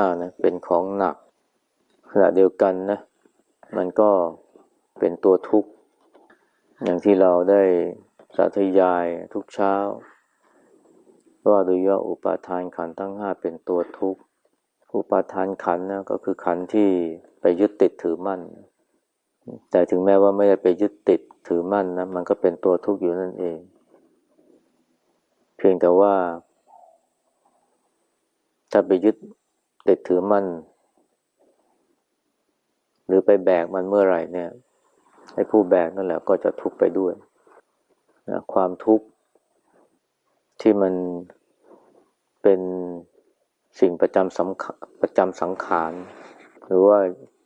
านะเป็นของหนักขณะเดียวกันนะ มันก็เป็นตัวทุกข์ อย่างที่เราได้สาธยายทุกเช้า ว่าโดยย่ออุปาทานขันธ์ทั้งห้าเป็นตัวทุกข์ อุปาทานขันนะก็คือขันที่ไปยึดติดถือมั่น แต่ถึงแม้ว่าไม่ได้ไปยึดติดถือมั่นนะมันก็เป็นตัวทุกข์อยู่นั่นเอง เพียงแต่ว่า ถ้าไปยึด ติดถือมั่น หรือไปแบกมันเมื่อไหร่เนี่ยให้ผู้แบกนั่นแหละก็จะทุกข์ไปด้วยนะความทุกข์ที่มันเป็นสิ่งประจำสำคัญประจำสังขาร หรือว่า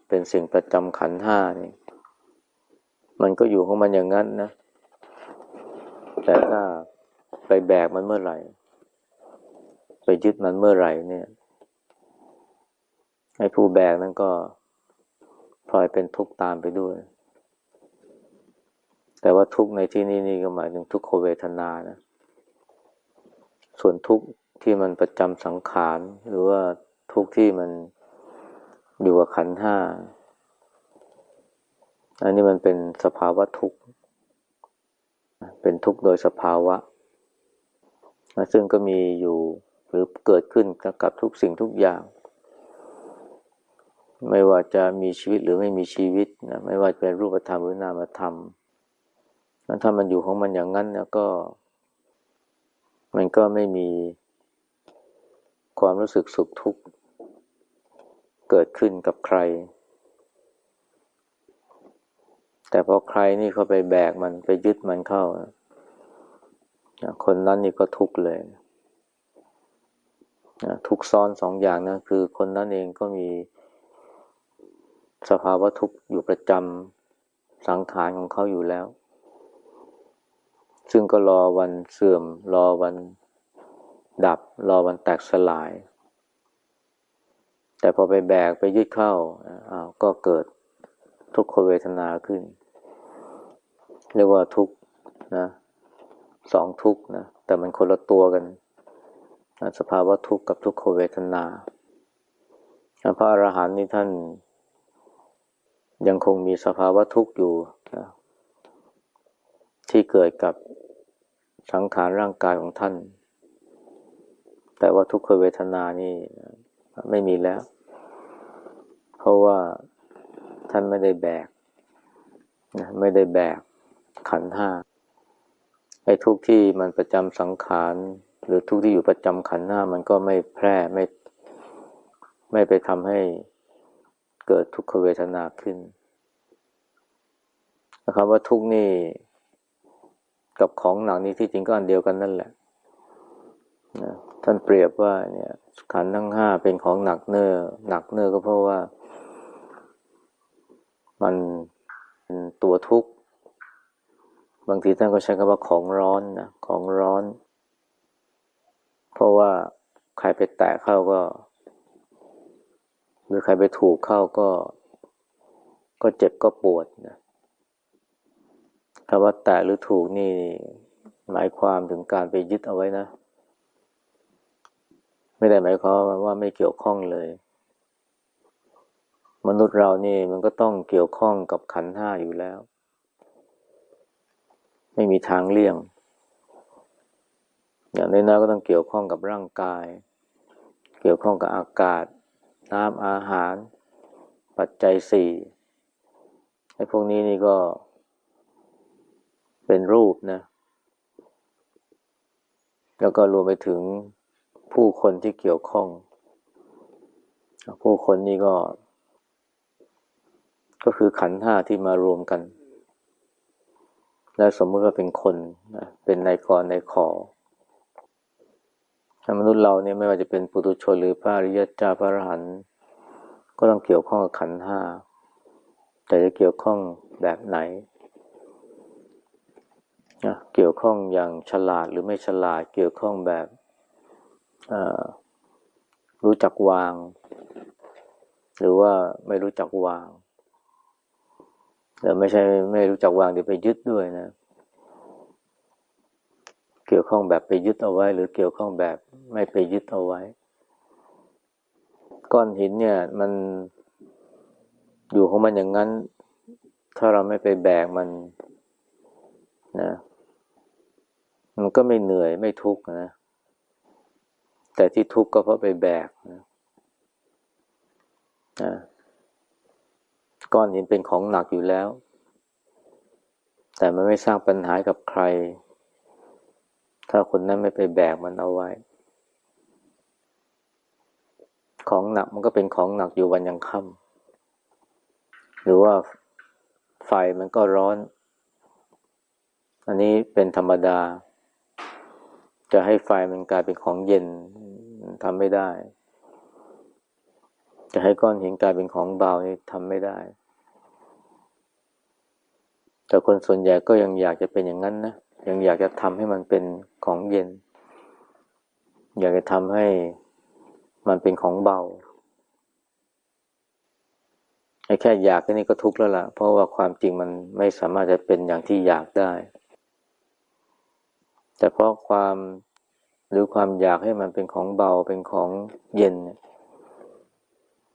เป็นสิ่งประจำขันห้านี่มันก็อยู่ของมันอย่างนั้นนะ แต่ถ้าไปแบกมันเมื่อไหร่ ไปยึดมันเมื่อไหร่เนี่ย ให้ผู้แบกนั้นก็พลอยเป็นทุกข์ตามไปด้วย แต่ว่าทุกข์ในที่นี้นี่ก็หมายถึงทุกขเวทนานะ ส่วนทุกข์ที่มันประจำสังขาร หรือว่าทุกข์ที่มันอยู่กับขันห้า อันนี้มันเป็นสภาวะทุกข์ เป็นทุกข์โดยสภาวะ ซึ่งก็มีอยู่หรือเกิดขึ้นกับทุกสิ่งทุกอย่าง ไม่ว่าจะมีชีวิตหรือไม่มีชีวิตนะไม่ว่าจะเป็นรูปธรรมหรือนามธรรมถ้ามันอยู่ของมันอย่างนั้นแล้วก็ มันก็ไม่มีความรู้สึกสุขทุกข์เกิดขึ้นกับใคร แต่พอใครนี่เขาไปแบกมันไปยึดมันเข้า คนนั้นนี่ก็ทุกข์เลยทุกซ้อนสองอย่างนะคือคนนั้นเองก็มี สภาวะทุกข์อยู่ประจำสังขารของเขาอยู่แล้ว ซึ่งก็รอวันเสื่อม รอวันดับ รอวันแตกสลาย แต่พอไปแบกไปยึดเข้าอ้าวก็เกิดทุกขเวทนาขึ้น เรียกว่าทุกนะสองทุกนะแต่มันคนละตัวกันสภาวะทุกข์กับทุกขเวทนา พระอรหันต์นี่ท่าน ยังคงมีสภาวะทุกข์อยู่นะที่เกิดกับสังขารร่างกายของท่าน แต่ว่าทุกขเวทนานี่ไม่มีแล้ว เพราะว่าท่านไม่ได้แบกนะไม่ได้แบกขันห้าไอ้ทุกที่มันประจำสังขารหรือทุกที่อยู่ประจำขันหน้ามันก็ไม่แพร่ไม่ไม่ไปทำให้ เกิดทุกขเวทนาขึ้นนะครับว่าทุกนี่ กับของหนักนี้ที่จริงก็อันเดียวกันนั่นแหละนะท่านเปรียบว่าเนี่ยขันทั้งห้าเป็นของหนักเนื้อหนักเนื้อก็เพราะว่า มันเป็นตัวทุกข์บางทีท่านก็ใช้คำว่าของร้อนนะของร้อน เพราะว่าใครไปแตะเข้าก็ หรือใครไปถูกเข้าก็ ก็เจ็บก็ปวดนะคำว่าแตะหรือถูกนี่ หมายความถึงการไปยึดเอาไว้นะ ไม่ได้หมายความว่าไม่เกี่ยวข้องเลย มนุษย์เรานี่มันก็ต้องเกี่ยวข้องกับขันห้าอยู่แล้ว ไม่มีทางเลี่ยง อย่างน้อยๆก็ต้องเกี่ยวข้องกับร่างกาย เกี่ยวข้องกับอากาศ น้ำอาหาร ปัจจัยสี่ไอ้พวกนี้นี่ก็ เป็นรูปนะ แล้วก็รวมไปถึงผู้คนที่เกี่ยวข้อง ผู้คนนี่ก็ ก็คือขันธ์ห้าที่มารวมกัน แล้วสมมติว่าเป็นคน เป็นนายกรนายขอ มนุษย์เราเนี่ยไม่ว่าจะเป็นปุถุชนหรือพระอริยเจ้าพระอรหันต์ก็ต้องเกี่ยวข้องกับขันห้าแต่จะเกี่ยวข้องแบบไหนนะเกี่ยวข้องอย่างฉลาดหรือไม่ฉลาด เกี่ยวข้องแบบรู้จักวาง หรือว่าไม่รู้จักวางแต่ไม่ใช่ไม่รู้จักวางเดี๋ยวไปยึดด้วยนะ เกี่ยวข้องแบบไปยึดเอาไว้ หรือเกี่ยวข้องแบบไม่ไปยึดเอาไว้ ก้อนหินเนี่ย มันอยู่ของมันอย่างนั้น ถ้าเราไม่ไปแบกมันนะมันก็ไม่เหนื่อยไม่ทุกข์นะ แต่ที่ทุกข์ก็เพราะไปแบกนะนะก้อนหินเป็นของหนักอยู่แล้ว แต่มันไม่สร้างปัญหากับใคร ถ้าคนนั้นไม่ไปแบกมันเอาไว้ ของหนักมันก็เป็นของหนักอยู่วันยังค่ำหรือว่าไฟมันก็ร้อน อันนี้เป็นธรรมดา จะให้ไฟมันกลายเป็นของเย็นทำไม่ได้ จะให้ก้อนหินกลายเป็นของเบานี่ทำไม่ได้ แต่คนส่วนใหญ่ก็ยังอยากจะเป็นอย่างนั้นนะ ยังอยากจะทำให้มันเป็นของเย็น อยากจะทำให้มันเป็นของเบาไอ้แค่อยากแค่นี้ก็ทุกข์แล้วล่ะ เพราะว่าความจริงมันไม่สามารถจะเป็นอย่างที่อยากได้ แต่เพราะความหรือความอยากให้มันเป็นของเบาเป็นของเย็น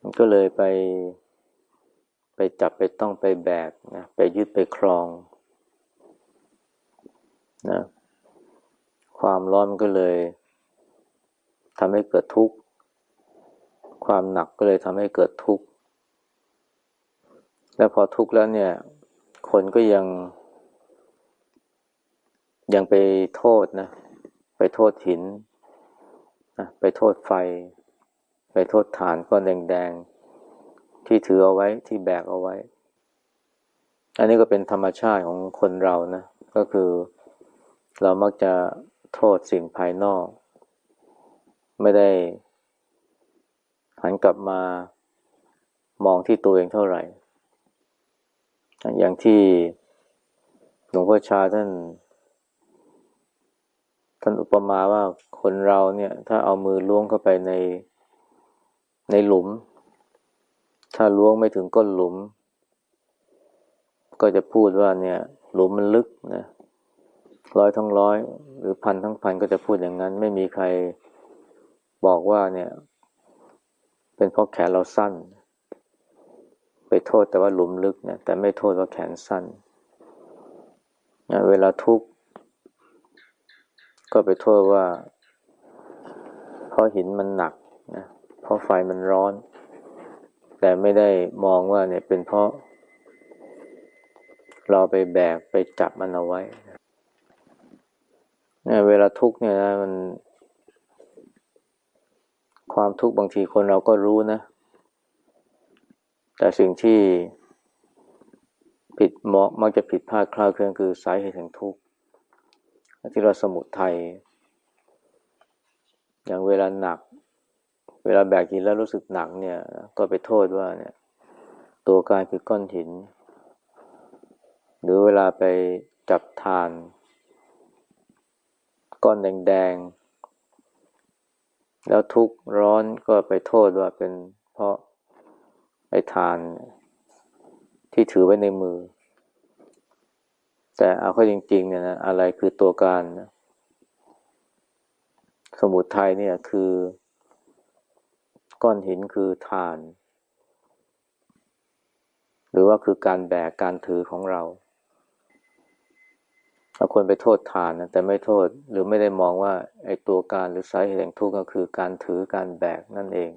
มันก็เลยไป ไปจับไปต้องไปแบกนะไปยึดไปครอง นะความร้อนมันก็เลยทำให้เกิดทุกข์ ความหนักก็เลยทำให้เกิดทุกข์ แล้วพอทุกข์แล้วเนี่ย คนก็ยัง ยังไปโทษนะ ไปโทษหินนะไปโทษไฟ ไปโทษฐานก้อนแดงๆ ที่ถือเอาไว้ที่แบกเอาไว้ อันนี้ก็เป็นธรรมชาติของคนเรานะ ก็คือเเรามักจะโทษสิ่งภายนอก ไม่ได้ หันกลับมามองที่ตัวเองเท่าไหร่ อย่างที่หลวงพ่อชาท่าน ท่านอุปมาว่าคนเราเนี่ย ถ้าเอามือล้วงเข้าไปในในหลุม ถ้าล้วงไม่ถึงก้นหลุม ก็จะพูดว่าเนี่ย หลุมมันลึกนะ ร้อยทั้งร้อย หรือพันทั้งพันก็จะพูดอย่างนั้น ไม่มีใครบอกว่าเนี่ย เป็นเพราะแขนเราสั้น ไปโทษแต่ว่าหลุมลึกเนี่ย แต่ไม่โทษว่าแขนสั้นเวลาทุกข์ก็ไปโทษว่า เพราะหินมันหนักนะเพราะไฟมันร้อน แต่ไม่ได้มองว่าเนี่ยเป็นเพราะ เราไปแบกไปจับมันเอาไว้ เวลาทุกข์เนี่ยนะมัน ความทุกข์บางทีคนเราก็รู้นะ แต่สิ่งที่ผิดเหมาะมักจะผิดพลาดคลาดเคลื่อนคือสาเหตุแห่งทุกข์ที่เราสมุทัยอย่างเวลาหนัก เวลาแบกหินแล้วรู้สึกหนักเนี่ย ก็ไปโทษว่าเนี่ย ตัวกายคือก้อนหิน หรือเวลาไปจับทาน ก้อนแดงๆ แล้วทุกข์ร้อนก็ไปโทษว่าเป็นเพราะไอ้ทานที่ถือไว้ในมือ แต่เอาเข้าจริง ๆ เนี่ยนะอะไรคือตัวการนะสมุทยัยเนี่ยคือ ก้อนหินคือทาน หรือว่าคือการแบกการถือของเรา เราควรไปโทษทานนะแต่ไม่โทษหรือไม่ได้มองว่าไอ้ตัวการหรือสาเหตุแห่งทุกข์ก็คือการถือการแบกนั่นเอง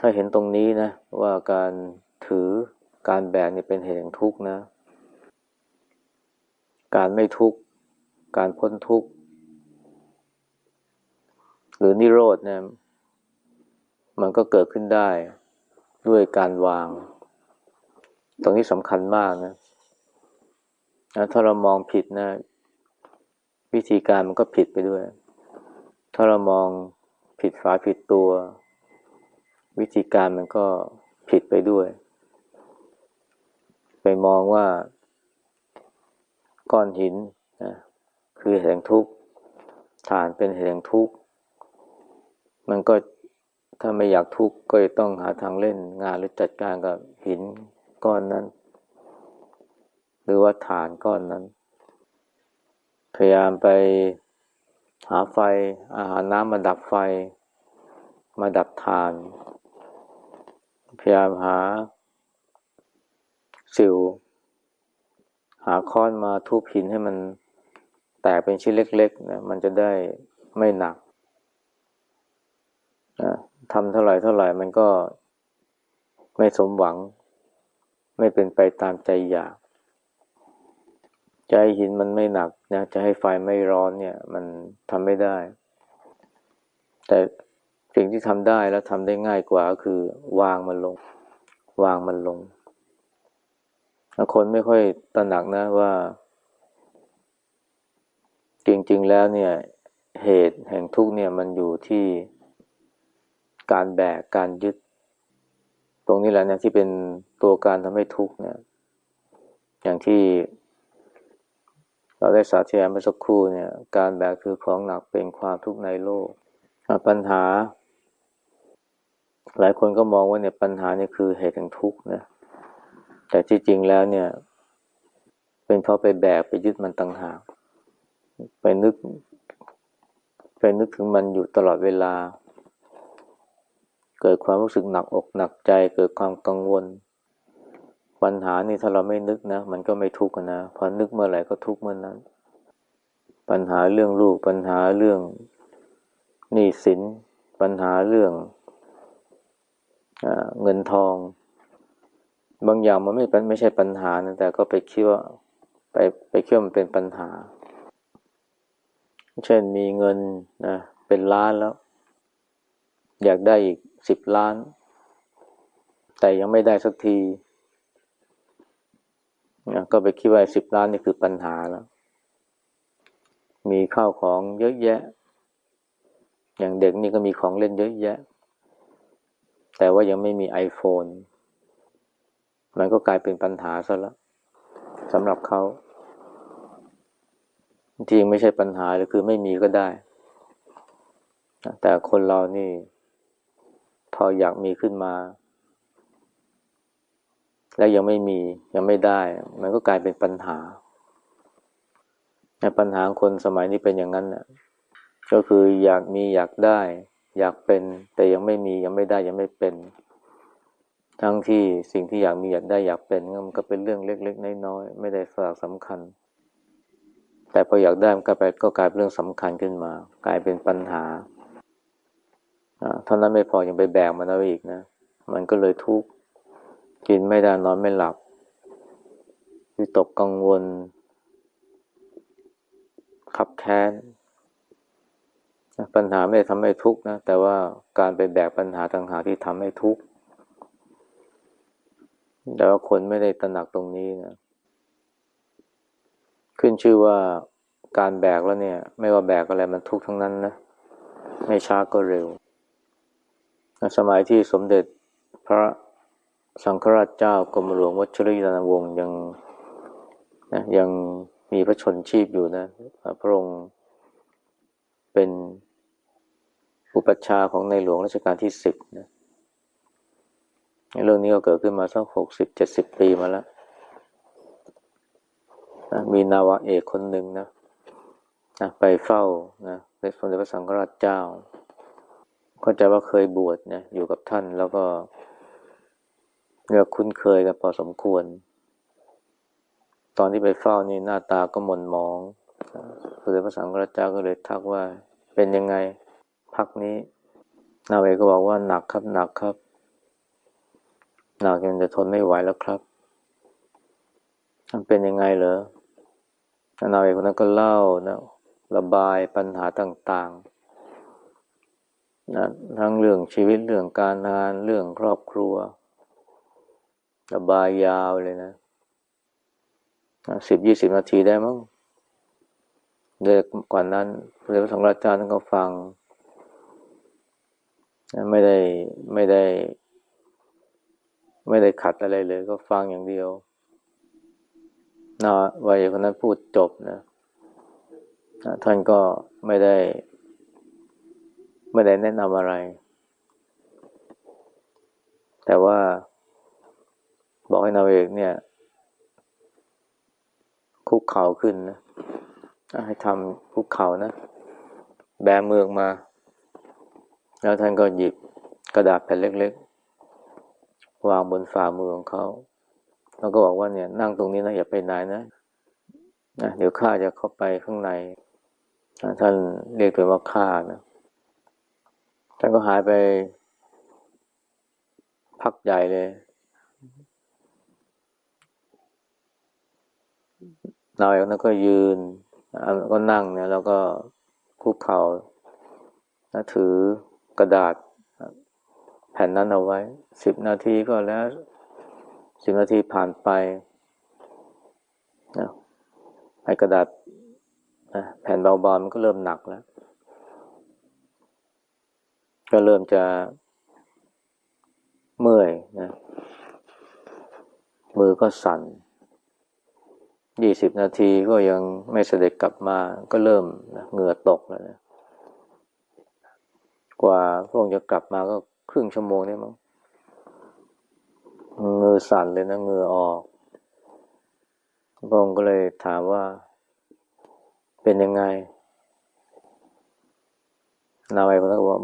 ถ้าเห็นตรงนี้นะ ว่าการถือการแบกนี่เป็นเหตุแห่งทุกข์นะ การไม่ทุกข์การพ้นทุกข์หรือนิโรธเนี่ยมันก็เกิดขึ้นได้ด้วยการวาง ตรงนี้สำคัญมากนะ นะถ้าเรามองผิดนะ วิธีการมันก็ผิดไปด้วย ถ้าเรามองผิดฝาผิดตัว วิธีการมันก็ผิดไปด้วย ไปมองว่าก้อนหินนะคือแห่งทุกข์ฐานเป็นแห่งทุกข์มันก็ถ้าไม่อยากทุกข์ก็จะต้องหาทางเล่นงานหรือจัดการกับหินก้อนนั้น หรือว่าฐานก้อนนั้น พยายามไปหาไฟอาหารน้ำมาดับไฟ มาดับทาน พยายามหาสิว หาค้อนมาทุบหินให้มันแตกเป็นชิ้นเล็กๆนะมันจะได้ไม่หนักนะทำเท่าไหร่เท่าไหร่มันก็ไม่สมหวัง ไม่เป็นไปตามใจอยาก จะให้หินมันไม่หนักนะจะให้ไฟไม่ร้อนเนี่ย มันทำไม่ได้ แต่สิ่งที่ทำได้แล้วทำได้ง่ายกว่าก็คือ วางมันลง วางมันลง คนไม่ค่อยตระหนักนะว่า จริง ๆ แล้วเนี่ย เหตุแห่งทุกเนี่ยมันอยู่ที่การแบกการยึด ตรงนี้แหละเนี่ยที่เป็นตัวการทำให้ทุกเนี่ย อย่างที่ เราได้สาธยายเมื่อสักครู่เนี่ย การแบกคือของหนักเป็นความทุกข์ในโลก ปัญหา หลายคนก็มองว่าเนี่ยปัญหานี่คือเหตุแห่งทุกข์นะ แต่ที่จริงแล้วเนี่ย เป็นเพราะไปแบกไปยึดมันต่างหาก ไปนึก ไปนึกถึงมันอยู่ตลอดเวลา เกิดความรู้สึกหนักอกหนักใจ เกิดความกังวล ปัญหานี่ถ้าเราไม่นึกนะ มันก็ไม่ทุกข์นะพอนึกเมื่อไหร่ก็ทุกข์เมื่อนั้น ปัญหาเรื่องลูกปัญหาเรื่องหนี้สิน ปัญหาเรื่องอเงินทอง บางอย่างมันไม่เป็นไม่ใช่ปัญหานะแต่ก็ไปคิดว่าไปไปคิดว่ามันเป็นปัญหา เช่นมีเงินนะเป็นล้านแล้ว อยากได้อีกสิบล้าน แต่ยังไม่ได้สักที นะก็ไปคิดว่าสิบล้านนี่คือปัญหาแล้ว มีข้าวของเยอะแยะ อย่างเด็กนี่ก็มีของเล่นเยอะแยะ แต่ว่ายังไม่มี iPhone มันก็กลายเป็นปัญหาซะแล้วสำหรับเขาจริงไม่ใช่ปัญหาเลยคือไม่มีก็ได้ แต่คนเรานี่ พออยากมีขึ้นมา แล้วยังไม่มียังไม่ได้ มันก็กลายเป็นปัญหาปัญหาคนสมัยนี้เป็นอย่างนั้นนะก็คืออยากมีอยากได้ อยากเป็น แต่ยังไม่มียังไม่ได้ยังไม่เป็น ทั้งที่สิ่งที่อยากมีอยากได้อยากเป็นมันก็เป็นเรื่องเล็ก ๆ น้อยๆไม่ได้ฝากสำคัญ แต่พออยากได้มันก็ไปก็กลายเป็นเรื่องสำคัญขึ้นมา กลายเป็นปัญหาเท่านั้นไม่พอยังไปแบกมันเอาอีกนะ มันก็เลยทุกข์ กินไม่ได้นอนไม่หลับวิตกกังวล ขับแค้น ปัญหาไม่ได้ทำให้ทุกข์นะ แต่ว่าการไปแบกปัญหาต่างหากที่ทำให้ทุกข์แต่ว่าคนไม่ได้ตระหนักตรงนี้นะ ขึ้นชื่อว่าการแบกแล้วเนี่ย ไม่ว่าแบกอะไรมันทุกข์ทั้งนั้นนะ ไม่ช้าก็เร็ว สมัยที่สมเด็จพระ สังฆราชเจ้ากรมหลวงวัชรยานวงศ์ยังนะยังมีพระชนชีพอยู่นะพระองค์เป็นอุปัชาของในหลวงรัชกาลที่สิบนะเรื่องนี้ก็เกิดขึ้นมาสักหกสิบเจ็ดสิบปีมาแล้วมีนาวาเอกคนหนึ่งนะนะไปเฝ้านะในสมเด็จพระสังฆราชเจ้าเข้าใจว่าเคยบวชนะอยู่กับท่านแล้วก็ เรียกคุ้นเคยกันพอสมควร ตอนที่ไปเฝ้านี่หน้าตาก็หม่นมองสมเด็จพระสังฆราชเจ้าก็เลยทักว่า เป็นยังไงพักนี้ นาวเอกก็บอกว่าหนักครับหนักครับ หนักจนจะทนไม่ไหวแล้วครับ มันเป็นยังไงเหรอนายคนนั้นก็เล่านะระบายปัญหาต่างๆนะทั้งเรื่องชีวิตเรื่องการงานเรื่องครอบครัว ระบายยาวเลยนะสิบยี่สิบนาทีได้มั้งเด็กกว่านั้นพระสงฆ์ราชาท่านก็ฟัง ไม่ได้ไม่ได้ ไม่ได้ขัดอะไรเลย ก็ฟังอย่างเดียวนะวัยคนนั้นพูดจบนะท่านก็ไม่ได้ ไม่ได้แนะนำอะไร แต่ว่า บอกให้นาเอกเนี่ย คุกเข่าขึ้นนะให้ทำคุกเข่านะ แบมือมา แล้วท่านก็หยิบกระดาษแผ่นเล็ก ๆ วางบนฝ่ามือของเขา แล้วก็บอกว่าเนี่ย นั่งตรงนี้นะอย่าไปไหนนะนะเดี๋ยวข้าจะเข้าไปข้างใน ท่านเรียกตัวว่าข้านะ ท่านก็หายไป พักใหญ่เลย นายคนนั้นก็ยืนก็นั่งเนี่ยแล้วก็คุกเข่าถือกระดาษแผ่นนั้นเอาไว้สิบนาทีก็แล้วสิบนาทีผ่านไปนะไอ้กระดาษแผ่นเบาๆมันก็เริ่มหนักแล้ว ก็เริ่มจะเมื่อยนะมือก็สั่น ยี่สิบนาทีก็ยังไม่เสด็จกลับมาก็เริ่มนะเหงื่อตกแล้วนะกว่าพระองค์จะกลับมาก็ครึ่งชั่วโมงนี่มั้งเงือสั่นเลยนะเงือออกพระองค์ก็เลยถามว่าเป็นยังไง นาวายคนนั้นก็บอก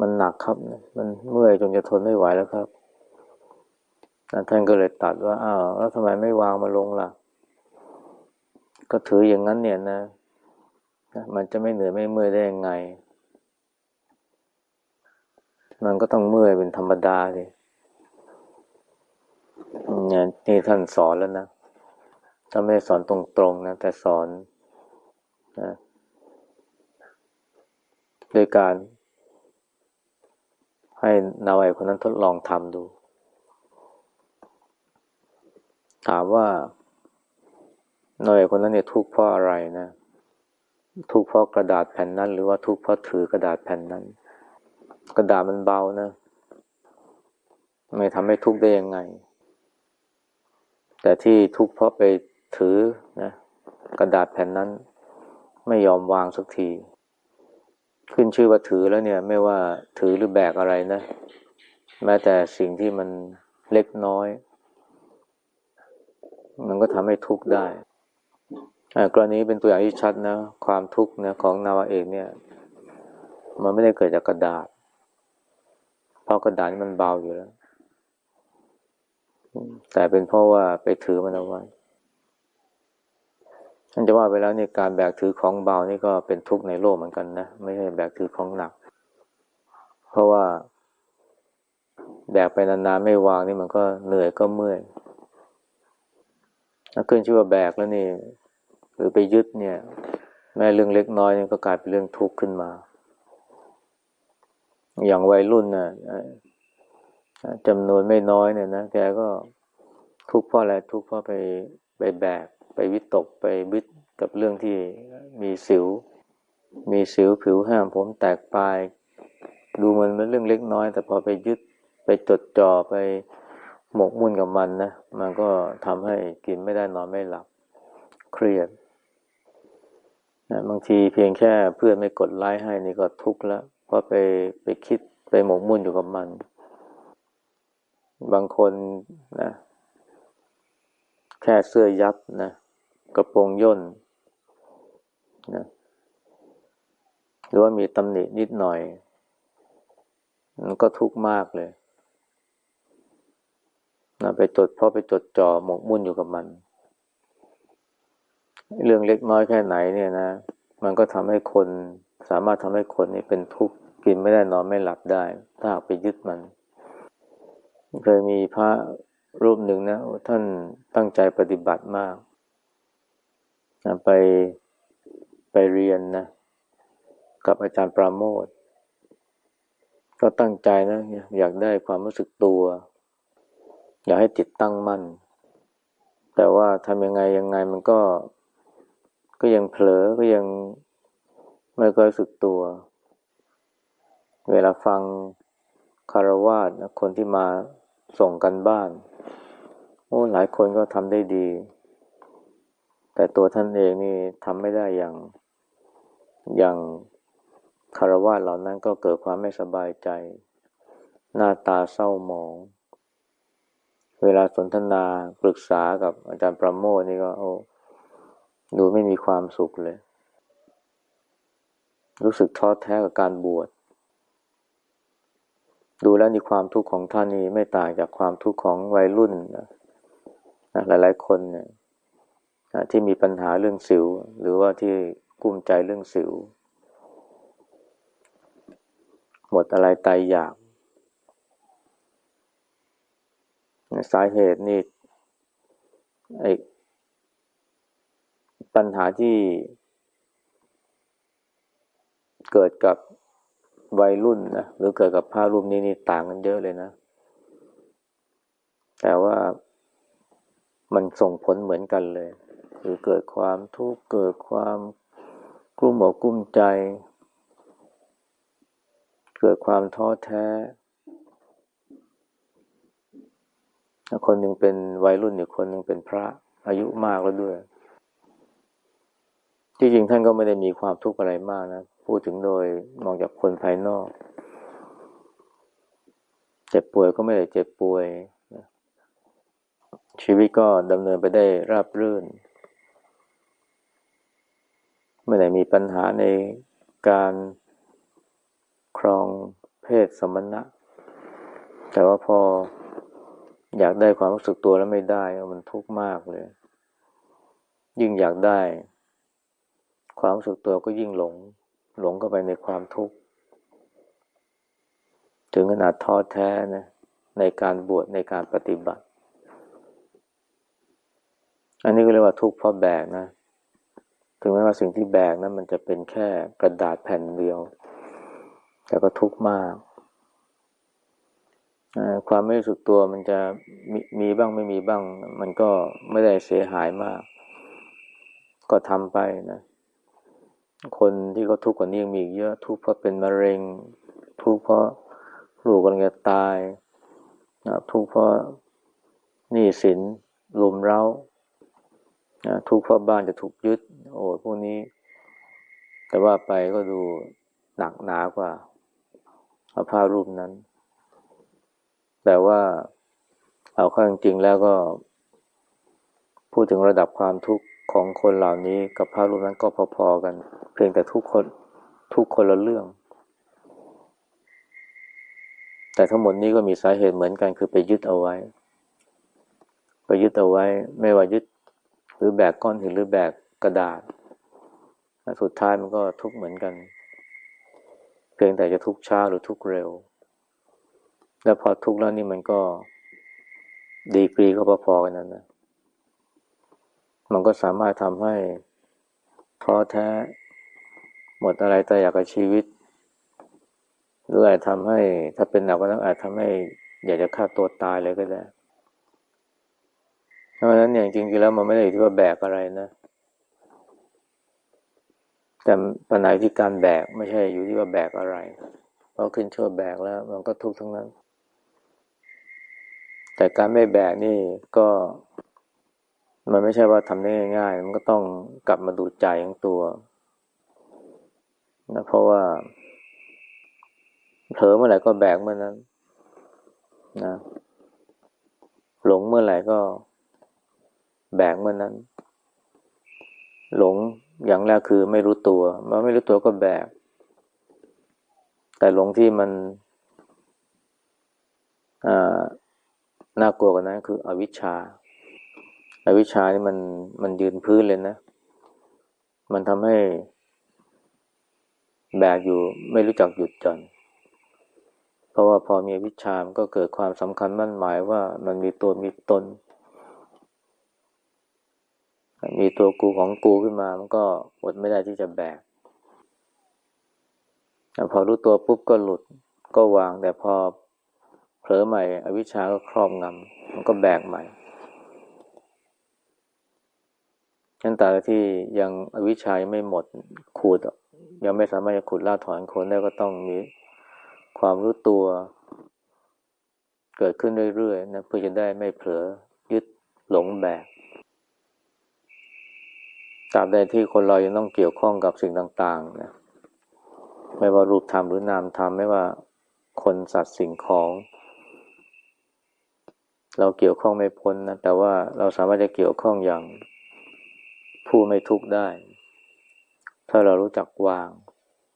มันหนักครับ มันเมื่อยจนจะทนไม่ไหวแล้วครับ ท่านก็เลยตัดว่า อ้าว แล้วทำไมไม่วางมาลงล่ะ ก็ถืออย่างนั้นเนี่ยนะ มันจะไม่เหนื่อยไม่เมื่อยได้ยังไง มันก็ต้องเมื่อยเป็นธรรมดาเลยเนี่ยนี่ท่านสอนแล้วนะถ้าไม่สอนตรงๆนะ แต่สอนนะโดยการให้นาวไอคนนั้นทดลองทำดู ถามว่าหน่อยคนนั้นเนี่ยทุกข์เพราะอะไรนะ ทุกข์เพราะกระดาษแผ่นนั้น หรือว่าทุกข์เพราะถือกระดาษแผ่นนั้น กระดาษมันเบานะไม่ทำให้ทุกข์ได้ยังไง แต่ที่ทุกข์เพราะไปถือนะกระดาษแผ่นนั้น ไม่ยอมวางสักที ขึ้นชื่อว่าถือแล้วเนี่ย ไม่ว่าถือหรือแบกอะไรนะ แม้แต่สิ่งที่มันเล็กน้อย มันก็ทำให้ทุกข์ได้กรณีเป็นตัวอย่างที่ชัดนะ ความทุกข์นะของนาวาเอกเนี่ย มันไม่ได้เกิดจากกระดาษ เพราะกระดาษมันเบาอยู่แล้ว แต่เป็นเพราะว่าไปถือมันเอาไว้ท่านจะว่าไปแล้วเนี่ยการแบกถือของเบานี่ก็เป็นทุกข์ในโลกเหมือนกันนะไม่ใช่แบกถือของหนัก เพราะว่าแบกไปนานๆไม่วางนี่มันก็เหนื่อยก็เมื่อย ถ้าขึ้นชื่อว่าแบกแล้วนี่หรือไปยึดเนี่ย แม้เรื่องเล็กน้อยนี่ก็กลายเป็นเรื่องทุกข์ขึ้นมา อย่างวัยรุ่นน่ะจำนวนไม่น้อยเนี่ยนะแกก็ทุกข์เพราะอะไรทุกข์เพราะไปไปแบก ไปวิตกไปวิตกับเรื่องที่มีสิว มีสิวผิวแห้งผมแตกปลาย ดูมันเป็นเรื่องเล็กน้อย แต่พอไปยึดไปจดจ่อไป หมกมุ่นกับมันนะ มันก็ทำให้กินไม่ได้นอนไม่หลับ เครียดนะบางทีเพียงแค่เพื่อนไม่กดไลค์ให้นี่ก็ทุกข์แล้วเพราะไปไปคิดไปหมกมุ่นอยู่กับมัน บางคนนะ แค่เสื้อยับนะกระโปรงย่นนะหรือว่ามีตำหนินิดหน่อย มันก็ทุกข์มากเลย นะไปจดเพราะไปจดจ่อหมกมุ่นอยู่กับมัน เรื่องเล็กน้อยแค่ไหนเนี่ยนะ มันก็ทำให้คนสามารถทำให้คนนี่เป็นทุกข์กินไม่ได้นอนไม่หลับได้ ถ้าไปยึดมัน เคยมีพระรูปหนึ่งนะท่านตั้งใจปฏิบัติมากนะไปไปเรียนนะ กับอาจารย์ปราโมทก็ตั้งใจนะ อยากได้ความรู้สึกตัว อยากให้จิตตั้งมั่น แต่ว่าทำยังไงยังไงมันก็ ก็ยังเผลอก็ยังไม่ค่อยสึกตัว เวลาฟังคารวาสคนที่มาส่งกันบ้าน โอ้หลายคนก็ทำได้ดี แต่ตัวท่านเองนี่ทำไม่ได้อย่าง อย่างคารวาสเหล่านั้นก็เกิดความไม่สบายใจ หน้าตาเศร้าหมอง เวลาสนทนาปรึกษากับอาจารย์ประโมทนี่ก็โอ้ดูไม่มีความสุขเลย รู้สึกท้อแท้กับการบวชดูแล้วในความทุกข์ของท่านนี่ไม่ต่างจากความทุกข์ของวัยรุ่นนะหลายๆคนเนี่ยที่มีปัญหาเรื่องสิว หรือว่าที่กุ้มใจเรื่องสิว หมดอะไรตายอยาก สาเหตุนี่ไอ้ปัญหาที่เกิดกับวัยรุ่นนะหรือเกิดกับผ้ารูปนี้นี่ต่างกันเยอะเลยนะ แต่ว่ามันส่งผลเหมือนกันเลยคือเกิดความทุกข์เกิดความกลุ้มอกกลุ้มใจ เกิดความท้อแท้ คนหนึ่งเป็นวัยรุ่นอีกคนหนึ่งเป็นพระอายุมากแล้วด้วย ที่จริงท่านก็ไม่ได้มีความทุกข์อะไรมากนะ พูดถึงโดยมองจากคนภายนอก เจ็บป่วยก็ไม่ได้เจ็บป่วย ชีวิตก็ดำเนินไปได้ราบรื่น ไม่ได้มีปัญหาในการครองเพศสมณะ แต่ว่าพอ อยากได้ความรู้สึกตัวแล้วไม่ได้ มันทุกข์มากเลย ยิ่งอยากได้ ความรู้สึกตัวก็ยิ่งหลง หลงเข้าไปในความทุกข์ ถึงขนาดท้อแท้นะในการบวชในการปฏิบัติ อันนี้ก็เรียกว่าทุกข์เพราะแบกนะ ถึงแม้ว่าสิ่งที่แบกนะั้นมันจะเป็นแค่กระดาษแผ่นเดียว แต่ก็ทุกข์มาก ความไม่รู้สึกตัวมันจะมีมีบ้างไม่มีบ้าง มันก็ไม่ได้เสียหายมาก ก็ทำไปนะ คนที่เขาทุกข์กว่านี้ยังมีอีกเยอะ ทุกข์เพราะเป็นมะเร็ง ทุกข์เพราะลูกกำลังจะตายนะทุกข์เพราะหนี้สินลุมเร้านะทุกข์เพราะบ้านจะถูกยึด โอ้พวกนี้ แต่ว่าไปก็ดูหนักหนากว่าอาภาพรูปนั้น แต่ว่าเอาข้าจริงๆแล้วก็ พูดถึงระดับความทุกข์ของคนเหล่านี้กับพระรูปนั้นก็พอๆกัน เพียงแต่ทุกคนทุกคนละเรื่อง แต่ทั้งหมดนี้ก็มีสาเหตุเหมือนกันคือไปยึดเอาไว้ ไปยึดเอาไว้ ไม่ว่ายึดหรือแบกก้อนหินหรือแบกกระดาษสุดท้ายมันก็ทุกเหมือนกัน เพียงแต่จะทุกช้าหรือทุกเร็ว แล้วพอทุกข์แล้วนี่มันก็ดีกรีก็พอๆกันนั่นนะ มันก็สามารถทำให้ท้อแท้ หมดอะไรแต่อยากกับชีวิต หรืออาจทำให้ ถ้าเป็นหนักก็ต้องอาจทำให้ อยากจะฆ่าตัวตายเลยก็ได้เพราะฉะนั้นเนี่ยจริงๆแล้วมันไม่ได้อยู่ที่ว่าแบกอะไรนะ แต่ปัญหาที่การแบกไม่ใช่อยู่ที่ว่าแบกอะไร เพราะขึ้นชื่อแบกแล้ว มันก็ทุกข์ทั้งนั้น แต่การไม่แบกนี่ก็ มันไม่ใช่ว่าทำได้ง่ายๆมันก็ต้องกลับมาดูใจของตัวนะเพราะว่าเผลอเมื่อไหร่ก็แบกเมื่อนั้นนะหลงเมื่อไหร่ก็แบกเมื่อนั้น หลงอย่างแรกคือไม่รู้ตัวเมื่อไม่รู้ตัวก็แบก แต่หลงที่มันอ่า น่ากลัวกว่านั้นคืออวิชชาอวิชชานี่มันมันยืนพื้นเลยนะ มันทำให้แบกอยู่ไม่รู้จักหยุดจนเพราะว่าพอมีอวิชชามันก็เกิดความสำคัญมั่นหมายว่ามันมีตัวมีตน มีตัวกูของกูขึ้นมา มันก็อดไม่ได้ที่จะแบกพอรู้ตัวปุ๊บก็หลุดก็วาง แต่พอ ผลอใหม่ อวิชาก็ครอบงำมันก็แบกใหม่ฉันตาที่ยังอวิชัยไม่หมดขูด ยังไม่สามารถจะขุดล่าถอนคนได้ก็ต้องมีความรู้ตัว เกิดขึ้นเรื่อยๆนะเพื่อจะได้ไม่เผลอยึดหลงแบกตราบใดที่คนเรายังต้องเกี่ยวข้องกับสิ่งต่างๆนะไม่ว่ารูปธรรมหรือนามธรรมไม่ว่าคนสัตว์สิ่งของ เราเกี่ยวข้องไม่พ้นนะแต่ว่าเราสามารถจะเกี่ยวข้องอย่างผู้ไม่ทุกข์ได้ ถ้าเรารู้จักวาง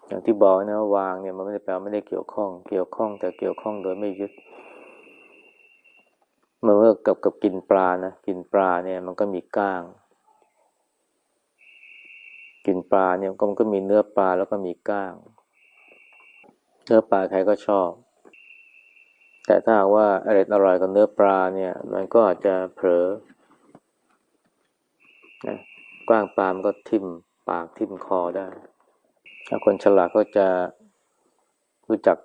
อย่างที่บอกนะวางเนี่ยมันไม่ได้แปลว่าไม่ได้เกี่ยวข้อง เกี่ยวข้องแต่เกี่ยวข้องโดยไม่ยึดเมื่อกับกับกินปลานะกินปลาเนี่ยมันก็มีก้าง กินปลาเนี่ยก็มันก็มีเนื้อปลาแล้วก็มีก้าง เนื้อปลาใครก็ชอบ แต่ถ้าว่าอร่อยอร่อยกับเนื้อปลาเนี่ย มันก็อาจจะเผลอนะกว้างปลามันก็ทิ่มปากทิ่มคอได้ ถ้าคนฉลาดก็จะรู้จัก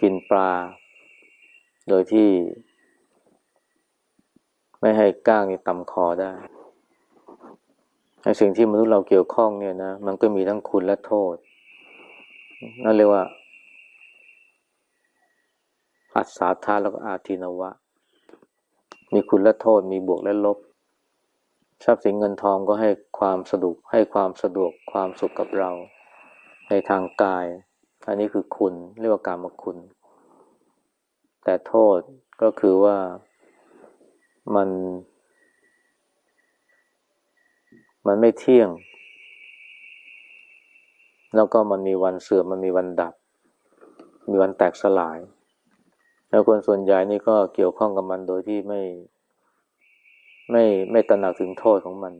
กินปลา โดยที่ ไม่ให้ก้างนี่ตำคอได้ในสิ่งที่มนุษย์เราเกี่ยวข้องเนี่ยนะ มันก็มีทั้งคุณและโทษ นั่นเรียกว่า อัศาธาแล้วก็อาทินวะ มีคุณและโทษมีบวกและลบ ทรัพย์สินเงินทองก็ให้ความสะดวกให้ความสะดวกความสุขกับเรา ในทางกาย อันนี้คือคุณเรียกว่าการมคุณ แต่โทษก็คือว่ามัน มันไม่เที่ยง แล้วก็มันมีวันเสื่อมมันมีวันดับ มีวันแตกสลาย แล้วคนส่วนใหญ่นี่ก็เกี่ยวข้องกับมันโดยที่ไม่ ไม่ไม่ตระหนักถึงโทษของมัน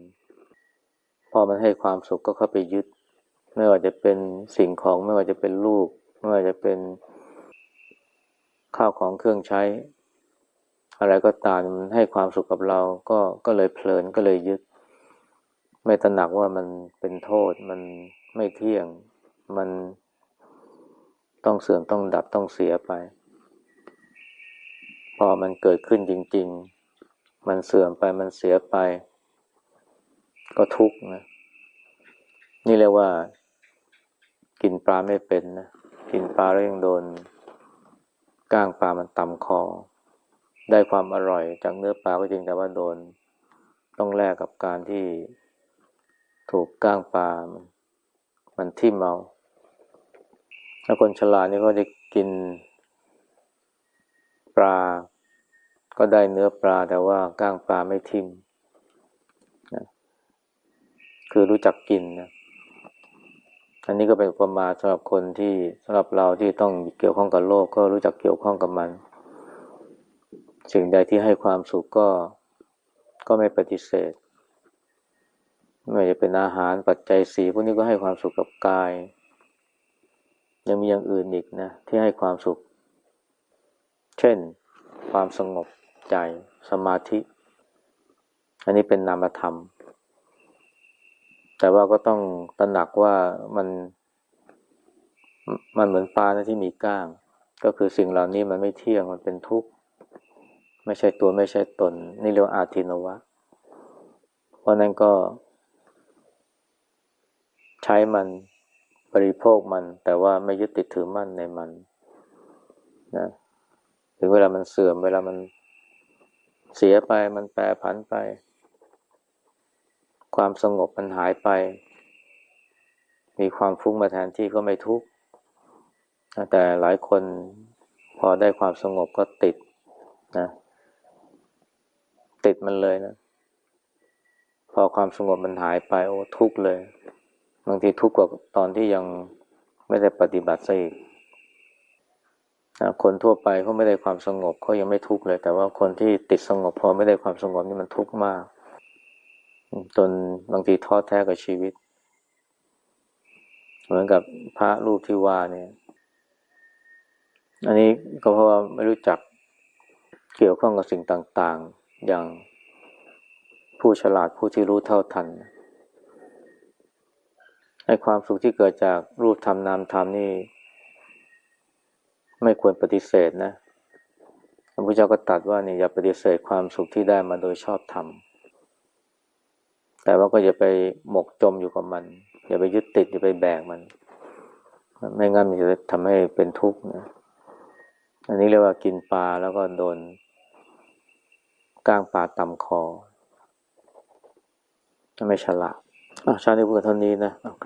พอมันให้ความสุขก็เข้าไปยึด ไม่ว่าจะเป็นสิ่งของไม่ว่าจะเป็นรูปไม่ว่าจะเป็นข้าวของเครื่องใช้ อะไรก็ตามมันให้ความสุขกับเราก็ก็เลยเพลินก็เลยยึด ไม่ตระหนักว่ามันเป็นโทษมันไม่เที่ยง มันต้องเสื่อมต้องดับต้องเสียไป พอมันเกิดขึ้นจริง ๆ มันเสื่อมไปมันเสียไป ก็ทุกข์นะ นี่เรียกว่า กินปลาไม่เป็นนะ กินปลาแล้วยังโดนก้างปลามันต่ำคอ ได้ความอร่อยจากเนื้อปลาก็จริงแต่ว่าโดนต้องแลกกับการที่ถูกก้างปลา มันมันทิ่มเอาถ้าคนฉลาดนี่ก็จะกิน ปลา ก็ได้เนื้อปลาแต่ว่าก้างปลาไม่ทิ่มนะคือรู้จักกินนะอันนี้ก็เป็นประมาสำหรับคนที่สำหรับเราที่ต้องเกี่ยวข้องกับโลกก็รู้จักเกี่ยวข้องกับมัน สิ่งใดที่ให้ความสุขก็ก็ไม่ปฏิเสธ ไม่ว่าจะเป็นอาหารปัจจัยสีพวกนี้ก็ให้ความสุขกับกาย ยังมีอย่างอื่นอีกนะ ที่ให้ความสุข เช่น ความสงบใจสมาธิ อันนี้เป็นนามธรรม แต่ว่าก็ต้องตระหนักว่ามันมันเหมือนปลานะที่มีก้าง ก็คือสิ่งเหล่านี้มันไม่เที่ยงมันเป็นทุกข์ ไม่ใช่ตัวไม่ใช่ตน นี่เรียกว่าอาทินวะ เพราะนั้นก็ ใช้มันบริโภคมัน แต่ว่าไม่ยึดติดถือมั่นในมัน นะ ถึงเวลามันเสื่อม เวลามันเสียไป มันแปรผันไป ความสงบมันหายไป มีความฟุ้งมาแทนที่ก็ไม่ทุกข์แต่หลายคนพอได้ความสงบก็ติดนะติดมันเลยนะ พอความสงบมันหายไป โอ้ทุกข์เลย บางทีทุกข์กว่าตอนที่ยังไม่ได้ปฏิบัติซะอีก นะคนทั่วไปเขาไม่ได้ความสงบเขายังไม่ทุกข์เลย แต่ว่าคนที่ติดสงบพอไม่ได้ความสงบนี่มันทุกข์มาก จนบางทีท้อแท้กับชีวิต เหมือนกับพระรูปที่ว่าเนี่ย อันนี้ก็เพราะว่าไม่รู้จักเกี่ยวข้องกับสิ่งต่าง ๆ อย่างผู้ฉลาดผู้ที่รู้เท่าทันให้ความสุขที่เกิดจากรูปธรรมนามธรรมนี่ ไม่ควรปฏิเสธนะพระพุทธเจ้าก็ตรัสว่านี่อย่าปฏิเสธความสุขที่ได้มาโดยชอบธรรม แต่ว่าก็อย่าไปหมกจมอยู่กับมัน อย่าไปยึดติดอย่าไปแบกมัน ไม่งั้นมันจะทำให้เป็นทุกข์นะ อันนี้เรียกว่ากินปลาแล้วก็โดนก้างปลาตำคอ ไม่ฉลาดอาชาติพูดเท่านี้นะกลับ